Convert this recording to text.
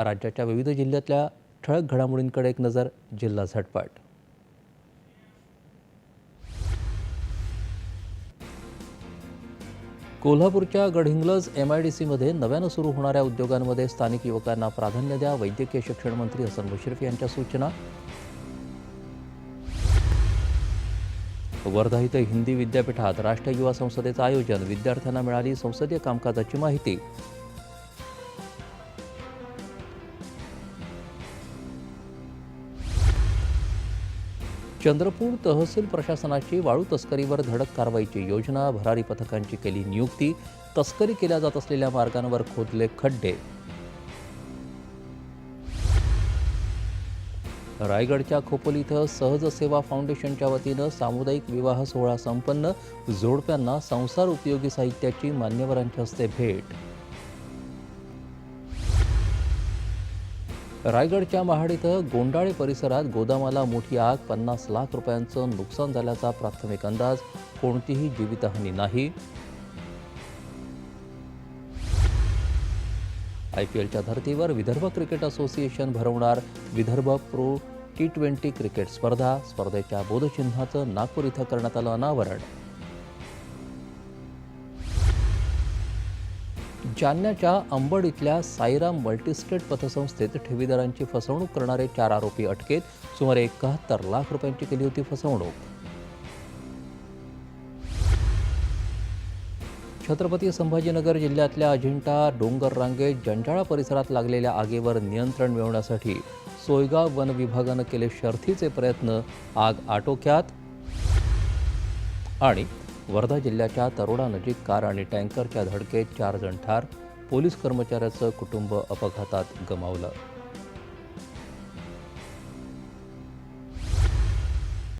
राज्याच्या विविध जिल्ह्यातल्या ठळक घडामोडींकडे एक नजर जिल्हा झटपट. कोल्हापूरच्या गडहिंग्लज एम आय डी सीमध्ये नव्यानं सुरू होणाऱ्या उद्योगांमध्ये स्थानिक युवकांना प्राधान्य द्या वैद्यकीय शिक्षण मंत्री हसन मुश्रीफ यांच्या सूचना. वर्धा इथं हिंदी विद्यापीठात राष्ट्रीय युवा संसदेचं आयोजन विद्यार्थ्यांना मिळाली संसदीय कामकाजाची माहिती. चंद्रपूर तहसील प्रशासनाची वाळू तस्करीवर धडक कारवाईची योजना भरारी पथकांची केली नियुक्ती तस्करी केल्या जात असलेल्या मार्गांवर खोदले खड्डे. रायगडच्या खोपोली इथं सहज सेवा फाउंडेशनच्या वतीनं सामुदायिक विवाह सोहळा संपन्न जोडप्यांना संसार उपयोगी साहित्याची मान्यवरांच्या हस्ते भेट. रायगडच्या महाड इथं गोंडाळे परिसरात गोदामाला मोठी आग पन्नास लाख रुपयांचं नुकसान झाल्याचा प्राथमिक अंदाज. कोणतीही जीवितहानी नाही. आय पी एलच्या धर्तीवर Vidarbha cricket association भरवणार Vidarbha pro T twenty cricket स्पर्धा. स्पर्धेच्या बोधचिन्हाचं नागपूर इथं करण्यात आलं अनावरण. जालन्याच्या अंबड इथल्या साईराम मल्टीस्टेट पतसंस्थेत ठेवीदारांची फसवणूक करणारे चार आरोपी अटकेत. सुमारे एकाहत्तर लाख रुपयांची केली होती फसवणूक. छत्रपती संभाजीनगर जिल्ह्यातल्या अजिंठा डोंगर रांगेत जंजाळा परिसरात लागलेल्या आगीवर नियंत्रण मिळवण्यासाठी सोयगाव वन विभागानं केले शर्थीचे प्रयत्न. आग आटोक्यात आणि वर्धा जिल्ह्याच्या तरोडा नजीक कार आणि टँकरच्या धडकेत चार जण ठार पोलीस कर्मचाऱ्याचं कुटुंब अपघातात गमावलं.